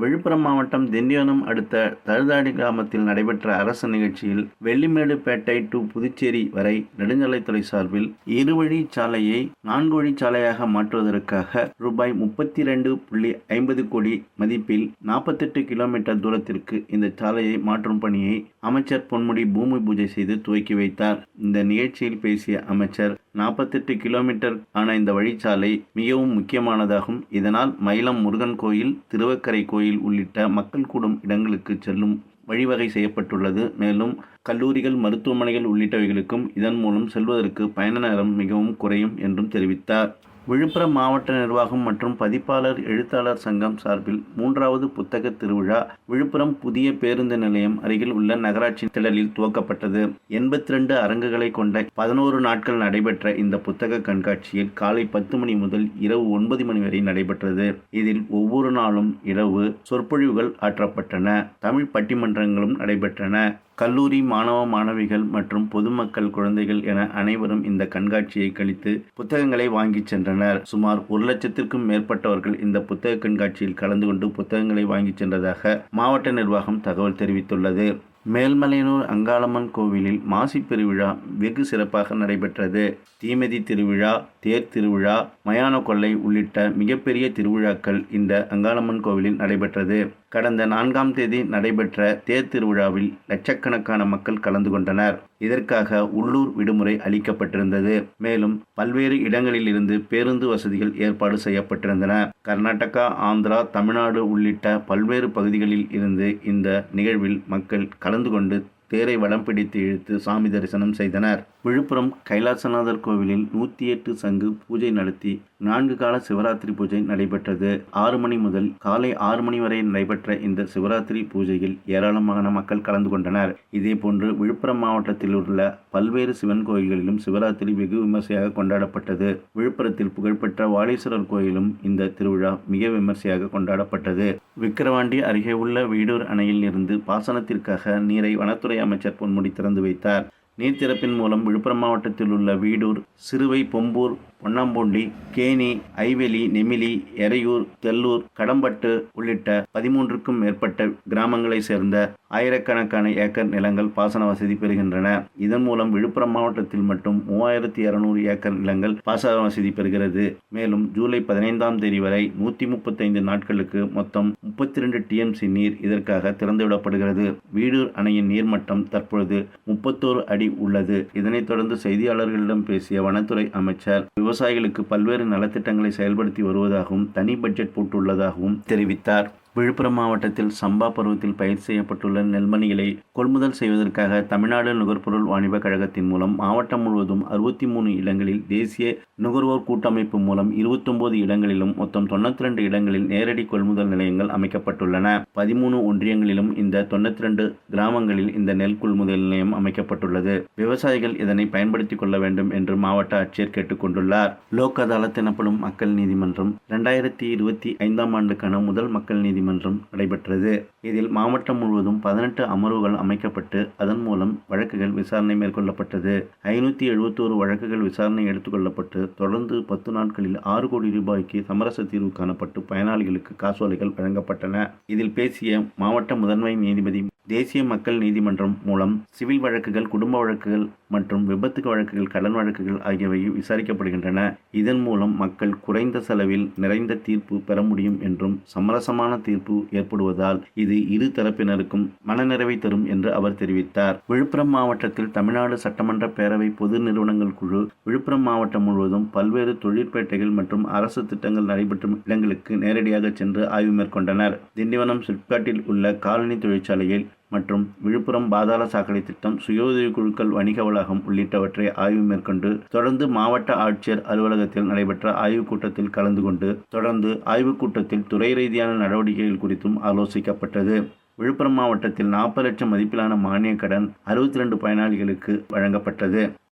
விழுப்புரம் மாவட்டம் திண்டிவனம் அடுத்த தழுதாடி கிராமத்தில் நடைபெற்ற அரசு நிகழ்ச்சியில் வெள்ளிமேடுபேட்டை டு புதுச்சேரி வரை நெடுஞ்சாலைத்துறை சார்பில் இருவழி சாலையை நான்கு வழி சாலையாக மாற்றுவதற்காக ரூபாய் முப்பத்தி ரெண்டு புள்ளி ஐம்பது கோடி மதிப்பில் நாற்பத்தெட்டு கிலோமீட்டர் தூரத்திற்கு இந்த சாலையை மாற்றும் பணியை அமைச்சர் பொன்முடி பூமி பூஜை செய்து துவக்கி வைத்தார். இந்த நிகழ்ச்சியில் பேசிய அமைச்சர் நாற்பத்தெட்டு கிலோமீட்டர் ஆன இந்த வழிச்சாலை மிகவும் முக்கியமானதாகும். இதனால் மயிலம் முருகன் கோயில் திருவக்கரை கோயில் உள்ளிட்ட மக்கள் கூடும் இடங்களுக்கு செல்லும் வழிவகை செய்யப்பட்டுள்ளது. மேலும் கல்லூரிகள் மருத்துவமனைகள் உள்ளிட்டவைகளுக்கும் இதன் மூலம் செல்வதற்கு பயண நேரம் மிகவும் குறையும் என்றும் தெரிவித்தார். விழுப்புரம் மாவட்ட நிர்வாகம் மற்றும் பதிப்பாளர் எழுத்தாளர் சங்கம் சார்பில் மூன்றாவது புத்தக திருவிழா விழுப்புரம் புதிய பேருந்து நிலையம் அருகில் உள்ள நகராட்சி திடலில் துவக்கப்பட்டது. எண்பத்தி ரெண்டு அரங்குகளை கொண்ட பதினோரு நாட்கள் நடைபெற்ற இந்த புத்தக கண்காட்சியில் காலை பத்து மணி முதல் இரவு ஒன்பது மணி வரை நடைபெற்றது. இதில் ஒவ்வொரு நாளும் இரவு சொற்பொழிவுகள் ஆற்றப்பட்டன. தமிழ் பட்டிமன்றங்களும் நடைபெற்றன. கல்லூரி மாணவ மாணவிகள் மற்றும் பொதுமக்கள் குழந்தைகள் என அனைவரும் இந்த கண்காட்சியை கழித்து புத்தகங்களை வாங்கிச் சென்றனர். சுமார் ஒரு லட்சத்திற்கும் மேற்பட்டவர்கள் இந்த புத்தக கண்காட்சியில் கலந்து கொண்டு புத்தகங்களை வாங்கிச் சென்றதாக மாவட்ட நிர்வாகம் தகவல் தெரிவித்துள்ளது. மேல்மலையனூர் அங்காளம்மன் கோவிலில் மாசி பெருவிழா வெகு சிறப்பாக நடைபெற்றது. தீமதி திருவிழா தேர் திருவிழா மயான கொள்ளை உள்ளிட்ட மிகப்பெரிய திருவிழாக்கள் இந்த அங்காளம்மன் கோவிலில் நடைபெற்றது. கடந்த நான்காம் தேதி நடைபெற்ற தேர் திருவிழாவில் லட்சக்கணக்கான மக்கள் கலந்து கொண்டனர். இதற்காக உள்ளூர் விடுமுறை அளிக்கப்பட்டிருந்தது. மேலும் பல்வேறு இடங்களில் இருந்து பேருந்து வசதிகள் ஏற்பாடு செய்யப்பட்டிருந்தன. கர்நாடகா ஆந்திரா தமிழ்நாடு உள்ளிட்ட பல்வேறு பகுதிகளில் இருந்து இந்த நிகழ்வில் மக்கள் கலந்து கொண்டு தேரை வடம் பிடித்து இழுத்து சாமி தரிசனம் செய்தனர். விழுப்புரம் கைலாசநாதர் கோவிலில் நூற்றி எட்டு சங்கு பூஜை நடத்தி நான்கு கால சிவராத்திரி பூஜை நடைபெற்றது. ஆறு மணி முதல் காலை ஆறு மணி வரை நடைபெற்ற இந்த சிவராத்திரி பூஜையில் ஏராளமான மக்கள் கலந்து கொண்டனர். இதேபோன்று விழுப்புரம் மாவட்டத்தில் உள்ள பல்வேறு சிவன் கோயில்களிலும் சிவராத்திரி வெகு விமர்சையாக கொண்டாடப்பட்டது. விழுப்புரத்தில் புகழ்பெற்ற வாலீஸ்வரர் கோயிலும் இந்த திருவிழா மிக விமர்சையாக கொண்டாடப்பட்டது. விக்கிரவாண்டி அருகே உள்ள வீடூர் அணையில் இருந்து பாசனத்திற்காக நீரை வனத்துறை அமைச்சர் பொன்முடி திறந்து வைத்தார். நீர் திறப்பின் மூலம் விழுப்புரம் மாவட்டத்தில் உள்ள வீடூர் சிறுவை பொம்பூர் பொன்னாம்பொண்டி கேணி ஐவெளி நெமிலி எறையூர் தெல்லூர் கடம்பட்டு உள்ளிட்ட பதிமூன்றுக்கும் மேற்பட்ட கிராமங்களை சேர்ந்த ஆயிரக்கணக்கான ஏக்கர் நிலங்கள் பாசன வசதி பெறுகின்றன. இதன் மூலம் விழுப்புரம் மாவட்டத்தில் மட்டும் மூவாயிரத்தி இருநூறு ஏக்கர் நிலங்கள் பாசன வசதி பெறுகிறது. மேலும் ஜூலை பதினைந்தாம் தேதி வரை நூற்றி முப்பத்தைந்து நாட்களுக்கு மொத்தம் முப்பத்தி ரெண்டு டிஎம்சி நீர் இதற்காக திறந்துவிடப்படுகிறது. வீடூர் அணையின் நீர்மட்டம் தற்பொழுது முப்பத்தோரு அடி உள்ளது. இதனைத் தொடர்ந்து செய்தியாளர்களிடம் பேசிய வனத்துறை அமைச்சர் விவசாயிகளுக்கு பல்வேறு நலத்திட்டங்களை செயல்படுத்தி வருவதாகவும் தனி பட்ஜெட் போட்டுள்ளதாகவும் தெரிவித்தார். விழுப்புரம் மாவட்டத்தில் சம்பா பருவத்தில் பயிர் செய்யப்பட்டுள்ள நெல்மணிகளை கொள்முதல் செய்வதற்காக தமிழ்நாடு நுகர்பொருள் வாணிப கழகத்தின் மூலம் மாவட்டம் முழுவதும் அறுபத்தி மூணு இடங்களில் தேசிய நுகர்வோர் கூட்டமைப்பு மூலம் இருபத்தொன்பது இடங்களிலும் மொத்தம் தொண்ணூற்றி ரெண்டு இடங்களில் நேரடி கொள்முதல் நிலையங்கள் அமைக்கப்பட்டுள்ளன. பதிமூணு ஒன்றியங்களிலும் இந்த தொண்ணூற்றி ரெண்டு கிராமங்களில் இந்த நெல் கொள்முதல் நிலையம் அமைக்கப்பட்டுள்ளது. விவசாயிகள் இதனை பயன்படுத்திக் கொள்ள வேண்டும் என்று மாவட்ட ஆட்சியர் கேட்டுக்கொண்டுள்ளார் லோக் அதாலத் எனப்படும் மக்கள் நீதிமன்றம் இரண்டாயிரத்தி இருபத்தி ஐந்தாம் ஆண்டுக்கான முதல் மக்கள் நீதிமன்றம் நீதிமன்றம் நடைபெற்றது. இதில் மாவட்டம் முழுவதும் பதினெட்டு அமர்வுகள் அமைக்கப்பட்டு அதன் மூலம் வழக்குகள் விசாரணை மேற்கொள்ளப்பட்டது. ஐநூற்றி எழுபத்தோரு வழக்குகள் விசாரணை எடுத்துக்கொள்ளப்பட்டு தொடர்ந்து பத்து நாட்களில் ஆறு கோடி ரூபாய்க்கு சமரச தீர்வு காணப்பட்டு பயனாளிகளுக்கு காசோலைகள் வழங்கப்பட்டன. இதில் பேசிய மாவட்ட முதன்மை நீதிபதி தேசிய மக்கள் நீதிமன்றம் மூலம் சிவில் வழக்குகள் குடும்ப வழக்குகள் மற்றும் விபத்து வழக்குகள் கடன் வழக்குகள் ஆகியவை விசாரிக்கப்படுகின்றன. இதன் மூலம் மக்கள் குறைந்த செலவில் நிறைந்த தீர்ப்பு பெற முடியும் என்றும் சமரசமான தீர்ப்பு ஏற்படுவதால் இது இரு தரப்பினருக்கும் மனநிறைவை தரும் என்று அவர் தெரிவித்தார். விழுப்புரம் மாவட்டத்தில் தமிழ்நாடு சட்டமன்ற பேரவை பொது நிறுவனங்கள் குழு விழுப்புரம் மாவட்டம் முழுவதும் பல்வேறு தொழிற்பேட்டைகள் மற்றும் அரசு திட்டங்கள் நடைபெற்றும் இடங்களுக்கு நேரடியாக சென்று ஆய்வு மேற்கொண்டனர். திண்டிவனம் சிப்காட்டில் உள்ள காலனி தொழிற்சாலையில் மற்றும் விழுப்புரம் பாதாள சாக்கடை திட்டம் சுயோதவி குழுக்கள் வணிக வளாகம் உள்ளிட்டவற்றை ஆய்வு மேற்கொண்டு தொடர்ந்து மாவட்ட ஆட்சியர் அலுவலகத்தில் நடைபெற்ற ஆய்வுக் கூட்டத்தில் கலந்து கொண்டு தொடர்ந்து ஆய்வுக் கூட்டத்தில் துறை ரீதியான நடவடிக்கைகள் குறித்தும் ஆலோசிக்கப்பட்டது. விழுப்புரம் மாவட்டத்தில் நாற்பது லட்சம் மதிப்பிலான மானிய கடன் அறுபத்தி ரெண்டு பயனாளிகளுக்கு வழங்கப்பட்டது.